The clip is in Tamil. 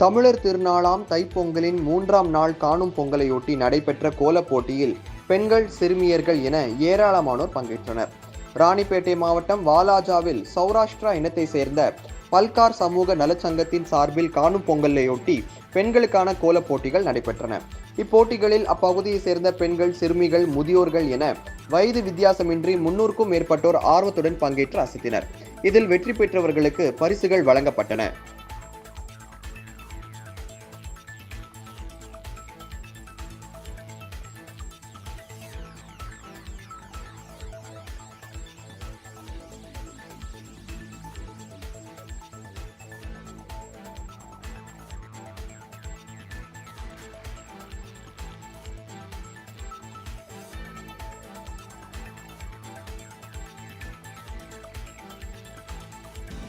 தமிழர் திருநாளாம் தைப்பொங்கலின் மூன்றாம் நாள் காணும் பொங்கலையொட்டி நடைபெற்ற கோலப் போட்டியில் பெண்கள் சிறுமியர்கள் என ஏராளமானோர் பங்கேற்றனர். ராணிப்பேட்டை மாவட்டம் வாலாஜாவில் சௌராஷ்டிரா இனத்தை சேர்ந்த பல்கார் சமூக நலச்சங்கத்தின் சார்பில் காணும் பொங்கலையொட்டி பெண்களுக்கான கோலப் போட்டிகள் நடைபெற்றன. இப்போட்டிகளில் அப்பகுதியை சேர்ந்த பெண்கள் சிறுமிகள் முதியோர்கள் என வயது வித்தியாசமின்றி முன்னூறுக்கும் மேற்பட்டோர் ஆர்வத்துடன் பங்கேற்று அசத்தினர். இதில் வெற்றி பெற்றவர்களுக்கு பரிசுகள் வழங்கப்பட்டன.